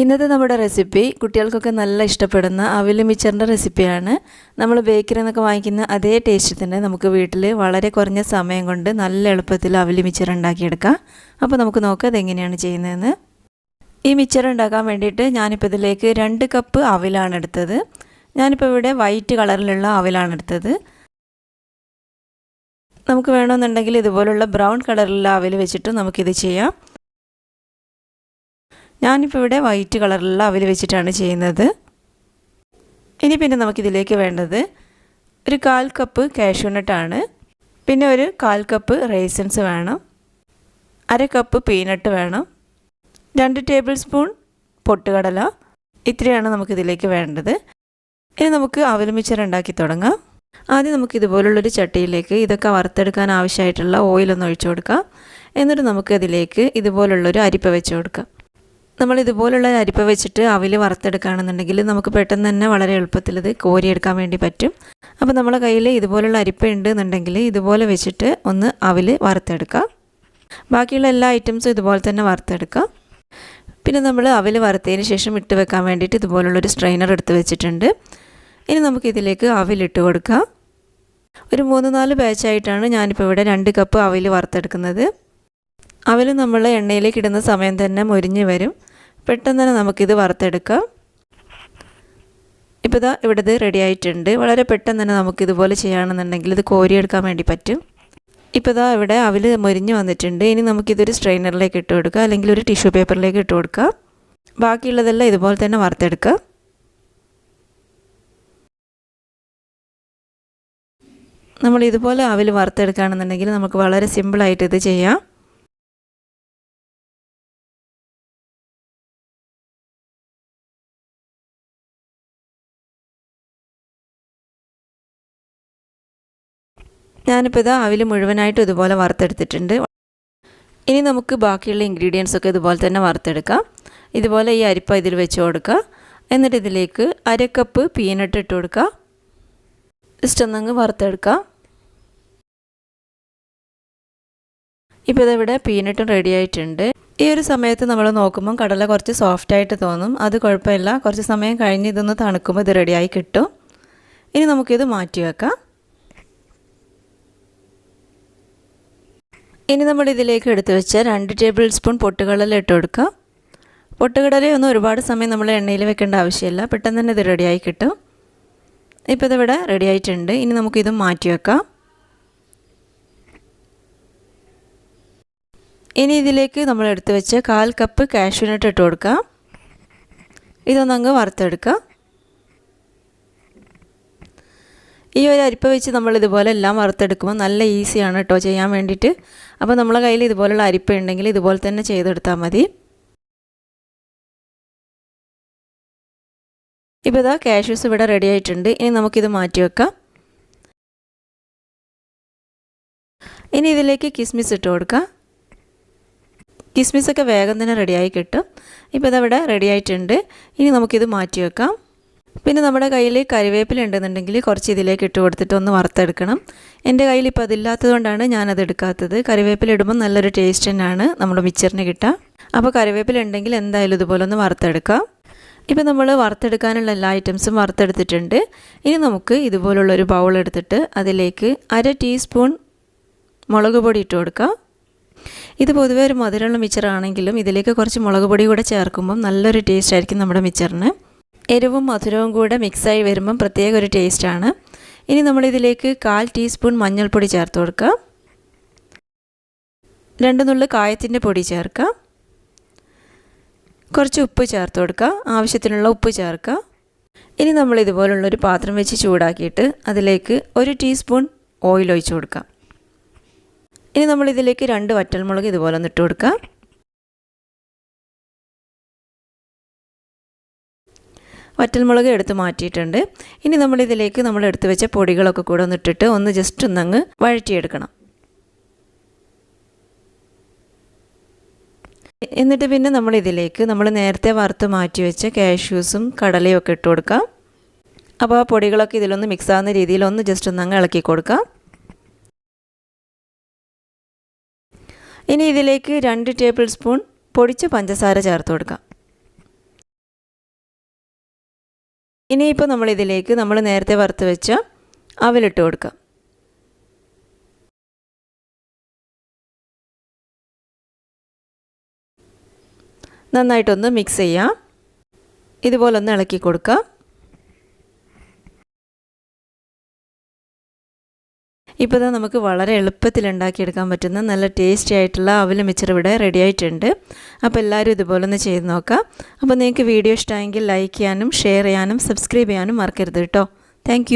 ഇന്നത്തെ നമ്മുടെ റെസിപ്പി കുട്ടികൾക്കൊക്കെ നല്ല ഇഷ്ടപ്പെടുന്ന അവിൽ മിച്ചറിന്റെ റെസിപ്പിയാണ്. നമ്മൾ ബേക്കറിയിൽ നിന്നൊക്കെ വാങ്ങിക്കുന്ന അതേ ടേസ്റ്റ് തന്നെ നമുക്ക് വീട്ടിൽ വളരെ കുറഞ്ഞ സമയം കൊണ്ട് നല്ല എളുപ്പത്തിൽ അവിൽ മിച്ചർ ഉണ്ടാക്കിയെടുക്കാം. അപ്പോൾ നമുക്ക് നോക്കാം അതെങ്ങനെയാണ് ചെയ്യുന്നതെന്ന്. ഈ മിച്ചർ ഉണ്ടാക്കാൻ വേണ്ടിയിട്ട് ഞാനിപ്പോൾ ഇതിലേക്ക് രണ്ട് കപ്പ് അവിലാണ് എടുത്തത്. ഞാനിപ്പോൾ ഇവിടെ വൈറ്റ് കളറിലുള്ള അവിലാണ് എടുത്തത്. നമുക്ക് വേണമെന്നുണ്ടെങ്കിൽ ഇതുപോലുള്ള ബ്രൗൺ കളറിലുള്ള അവിൽ വെച്ചിട്ട് നമുക്കിത് ചെയ്യാം. ഞാനിപ്പോൾ ഇവിടെ വൈറ്റ് കളറിലുള്ള അവൽ വെച്ചിട്ടാണ് ചെയ്യുന്നത്. ഇനി പിന്നെ നമുക്കിതിലേക്ക് വേണ്ടത് ഒരു കാൽ കപ്പ് കാഷ്യൂനട്ടാണ് പിന്നെ ഒരു കാൽ കപ്പ് റേസൻസ് വേണം. അര കപ്പ് പീനട്ട് വേണം. രണ്ട് ടേബിൾ സ്പൂൺ പൊട്ടുകടല. ഇത്രയാണ് നമുക്കിതിലേക്ക് വേണ്ടത്. ഇനി നമുക്ക് അവൽ മിച്ചർ ഉണ്ടാക്കി തുടങ്ങാം. ആദ്യം നമുക്ക് ഇതുപോലുള്ളൊരു ചട്ടിയിലേക്ക് ഇതൊക്കെ വറുത്തെടുക്കാൻ ആവശ്യമായിട്ടുള്ള ഓയിലൊന്ന് ഒഴിച്ചു കൊടുക്കാം. എന്നിട്ട് നമുക്ക് അതിലേക്ക് ഇതുപോലുള്ളൊരു അരിപ്പ വെച്ച് കൊടുക്കാം. നമ്മൾ ഇതുപോലുള്ള അരിപ്പ വെച്ചിട്ട് അവിൽ വറുത്തെടുക്കുകയാണെന്നുണ്ടെങ്കിൽ നമുക്ക് പെട്ടെന്ന് തന്നെ വളരെ എളുപ്പത്തിൽ ഇത് കോരിയെടുക്കാൻ വേണ്ടി പറ്റും. അപ്പോൾ നമ്മളെ കയ്യിൽ ഇതുപോലുള്ള അരിപ്പ ഉണ്ട് എന്നുണ്ടെങ്കിൽ ഇതുപോലെ വെച്ചിട്ട് ഒന്ന് അവിൽ വറുത്തെടുക്കാം. ബാക്കിയുള്ള എല്ലാ ഐറ്റംസും ഇതുപോലെ തന്നെ വറുത്തെടുക്കാം. പിന്നെ നമ്മൾ അവിൽ വറുത്തതിന് ശേഷം ഇട്ട് വെക്കാൻ വേണ്ടിയിട്ട് ഇതുപോലുള്ളൊരു സ്ട്രെയിനർ എടുത്ത് വെച്ചിട്ടുണ്ട്. ഇനി നമുക്കിതിലേക്ക് അവിലിട്ട് കൊടുക്കാം. ഒരു മൂന്ന് നാല് ബാച്ചായിട്ടാണ് ഞാനിപ്പോൾ ഇവിടെ രണ്ട് കപ്പ് അവിൽ വറുത്തെടുക്കുന്നത്. അവൽ നമ്മൾ എണ്ണയിലേക്ക് ഇടുന്ന സമയം തന്നെ മുരിഞ്ഞ് വരും. പെട്ടെന്ന് തന്നെ നമുക്കിത് വറുത്തെടുക്കാം. ഇപ്പോൾ ഇതാ ഇവിടെ ഇത് റെഡി ആയിട്ടുണ്ട്. വളരെ പെട്ടെന്ന് തന്നെ നമുക്കിതുപോലെ ചെയ്യുകയാണെന്നുണ്ടെങ്കിൽ ഇത് കോരിയെടുക്കാൻ വേണ്ടി പറ്റും. ഇപ്പോൾ ഇതാ ഇവിടെ അവൽ മൊരിഞ്ഞ് വന്നിട്ടുണ്ട്. ഇനി നമുക്കിതൊരു സ്ട്രെയിനറിലേക്ക് ഇട്ട് കൊടുക്കുക അല്ലെങ്കിൽ ഒരു ടിഷ്യൂ പേപ്പറിലേക്ക് ഇട്ട് കൊടുക്കുക ബാക്കിയുള്ളതെല്ലാം ഇതുപോലെ തന്നെ വറുത്തെടുക്കുക നമ്മൾ ഇതുപോലെ അവൽ വറുത്തെടുക്കുകയാണെന്നുണ്ടെങ്കിൽ നമുക്ക് വളരെ സിമ്പിളായിട്ട് ഇത് ചെയ്യാം. ഞാനിപ്പോൾ ഇത് അവിൽ മുഴുവനായിട്ടും ഇതുപോലെ വറുത്തെടുത്തിട്ടുണ്ട്. ഇനി നമുക്ക് ബാക്കിയുള്ള ഇൻഗ്രീഡിയൻസ് ഒക്കെ ഇതുപോലെ തന്നെ വറുത്തെടുക്കാം. ഇതുപോലെ ഈ അരിപ്പ ഇതിൽ വെച്ച് കൊടുക്കുക. എന്നിട്ട് ഇതിലേക്ക് അര കപ്പ് പീനട്ട് ഇട്ട് കൊടുക്കുക. ജസ്റ്റ് ഒന്നങ്ങ് വറുത്തെടുക്കാം. ഇപ്പോൾ ഇതിവിടെ പീനട്ടും റെഡി ആയിട്ടുണ്ട്. ഈ ഒരു സമയത്ത് നമ്മൾ നോക്കുമ്പം കടല കുറച്ച് സോഫ്റ്റ് ആയിട്ട് തോന്നും. അത് കുഴപ്പമില്ല. കുറച്ച് സമയം കഴിഞ്ഞ് ഇതൊന്ന് തണുക്കുമ്പോൾ ഇത് റെഡിയായി കിട്ടും. ഇനി നമുക്കിത് മാറ്റി വെക്കാം. ഇനി നമ്മൾ ഇതിലേക്ക് എടുത്തു വെച്ച രണ്ട് ടേബിൾ സ്പൂൺ പൊട്ടുകടല ഇട്ട് കൊടുക്കുക പൊട്ടുകടലയൊന്നും ഒരുപാട് സമയം നമ്മൾ എണ്ണയിൽ വെക്കേണ്ട ആവശ്യമില്ല. പെട്ടെന്ന് തന്നെ ഇത് റെഡിയായി കിട്ടും. ഇപ്പോൾ ഇതിവിടെ റെഡി ആയിട്ടുണ്ട്. ഇനി നമുക്കിത് മാറ്റി വെക്കാം. ഇനി ഇതിലേക്ക് നമ്മൾ എടുത്തു വെച്ച കാൽ കപ്പ് കാഷ്യൂനട്ട് ഇട്ട് കൊടുക്കാം. ഇതൊന്നങ്ങ് വറുത്തെടുക്കാം. ഈ ഒരു അരിപ്പ വെച്ച് നമ്മൾ ഇതുപോലെ എല്ലാം വറുത്തെടുക്കുമ്പോൾ നല്ല ഈസിയാണ് കേട്ടോ ചെയ്യാൻ വേണ്ടിയിട്ട്. അപ്പോൾ നമ്മളെ കയ്യിൽ ഇതുപോലുള്ള അരിപ്പ ഉണ്ടെങ്കിൽ ഇതുപോലെ തന്നെ ചെയ്തെടുത്താൽ മതി. ഇപ്പോൾ ഇതാ കാഷ്യൂസ് ഇവിടെ റെഡി ആയിട്ടുണ്ട്. ഇനി നമുക്കിത് മാറ്റി വെക്കാം. ഇനി ഇതിലേക്ക് കിസ്മിസ് ഇട്ട് കൊടുക്കാം. കിസ്മിസൊക്കെ വേഗം തന്നെ റെഡിയായി കിട്ടും. ഇപ്പോൾ ഇതവിടെ റെഡി ആയിട്ടുണ്ട്. ഇനി നമുക്കിത് മാറ്റി വെക്കാം. പിന്നെ നമ്മുടെ കയ്യിൽ കറിവേപ്പില ഉണ്ടെന്നുണ്ടെങ്കിൽ കുറച്ച് ഇതിലേക്ക് ഇട്ട് കൊടുത്തിട്ട് ഒന്ന് വറുത്തെടുക്കണം. എന്റെ കയ്യിൽ ഇപ്പോൾ അതില്ലാത്തതുകൊണ്ടാണ് ഞാനത് എടുക്കാത്തത്. കറിവേപ്പില ഇടുമ്പോൾ നല്ലൊരു ടേസ്റ്റ് തന്നെയാണ് നമ്മുടെ മിച്ചറിന് കിട്ടുക അപ്പോൾ കരിവേപ്പില ഉണ്ടെങ്കിൽ എന്തായാലും ഇതുപോലെ ഒന്ന് വറുത്തെടുക്കാം. ഇപ്പോൾ നമ്മൾ വറുത്തെടുക്കാനുള്ള എല്ലാ ഐറ്റംസും വറുത്തെടുത്തിട്ടുണ്ട്. ഇനി നമുക്ക് ഇതുപോലുള്ളൊരു ബൗൾ എടുത്തിട്ട് അതിലേക്ക് അര ടീസ്പൂൺ മുളക് പൊടി ഇട്ട് കൊടുക്കാം. ഇത് പൊതുവേ ഒരു മധുരമുള്ള മിച്ചറാണെങ്കിലും ഇതിലേക്ക് കുറച്ച് മുളക് പൊടി കൂടെ ചേർക്കുമ്പം നല്ലൊരു ടേസ്റ്റ് ആയിരിക്കും നമ്മുടെ മിച്ചറിന് എരിവും മധുരവും കൂടെ മിക്സായി വരുമ്പം പ്രത്യേക ഒരു ടേസ്റ്റാണ്. ഇനി നമ്മളിതിലേക്ക് കാൽ ടീസ്പൂൺ മഞ്ഞൾപ്പൊടി ചേർത്ത് കൊടുക്കുക രണ്ട് നുള്ളു കായത്തിന്റെ പൊടി ചേർക്കാം. കുറച്ച് ഉപ്പ് ചേർത്ത് കൊടുക്കുക ആവശ്യത്തിനുള്ള ഉപ്പ് ചേർക്കുക ഇനി നമ്മൾ ഇതുപോലുള്ളൊരു പാത്രം വെച്ച് ചൂടാക്കിയിട്ട് അതിലേക്ക് ഒരു ടീസ്പൂൺ ഓയിൽ ഒഴിച്ച് കൊടുക്കാം. ഇനി നമ്മളിതിലേക്ക് രണ്ട് വറ്റൽമുളക് ഇതുപോലെ ഒന്ന് ഇട്ട് വറ്റൽമുളക് എടുത്ത് മാറ്റിയിട്ടുണ്ട്. ഇനി നമ്മൾ ഇതിലേക്ക് നമ്മൾ എടുത്തു വെച്ച പൊടികളൊക്കെ കൂടെ ഒന്ന് ഇട്ടിട്ട് ഒന്ന് ജസ്റ്റ് ഒന്നങ്ങ് വഴറ്റിയെടുക്കണം. എന്നിട്ട് പിന്നെ നമ്മൾ ഇതിലേക്ക് നമ്മൾ നേരത്തെ വറുത്ത് മാറ്റി വെച്ച കാഷ്യൂസും കടലയും ഒക്കെ ഇട്ട് കൊടുക്കാം. അപ്പോൾ ആ പൊടികളൊക്കെ ഇതിലൊന്ന് മിക്സ് ആവുന്ന രീതിയിൽ ഒന്ന് ജസ്റ്റ് ഒന്നങ്ങ് ഇളക്കി കൊടുക്കാം. ഇനി ഇതിലേക്ക് രണ്ട് ടേബിൾ സ്പൂൺ പൊടിച്ച പഞ്ചസാര ചേർത്ത് കൊടുക്കാം. ഇനിയിപ്പോൾ നമ്മളിതിലേക്ക് നമ്മൾ നേരത്തെ വറുത്ത് വെച്ച അവലിട്ട് കൊടുക്കാം. നന്നായിട്ടൊന്ന് മിക്സ് ചെയ്യാം. ഇതുപോലൊന്ന് ഇളക്കി കൊടുക്കാം. ഇപ്പോൾ ഇതാ നമുക്ക് വളരെ എളുപ്പത്തിൽ ഉണ്ടാക്കിയെടുക്കാൻ പറ്റുന്ന നല്ല ടേസ്റ്റി ആയിട്ടുള്ള അവൽ മിച്ചർ ഇവിടെ റെഡി ആയിട്ടുണ്ട്. അപ്പോൾ എല്ലാവരും ഇതുപോലെ ഒന്ന് ചെയ്ത് നോക്കാം. അപ്പോൾ നിങ്ങൾക്ക് വീഡിയോ ഇഷ്ടമായെങ്കിൽ ലൈക്ക് ചെയ്യാനും ഷെയർ ചെയ്യാനും സബ്സ്ക്രൈബ് ചെയ്യാനും മറക്കരുത് കേട്ടോ. താങ്ക്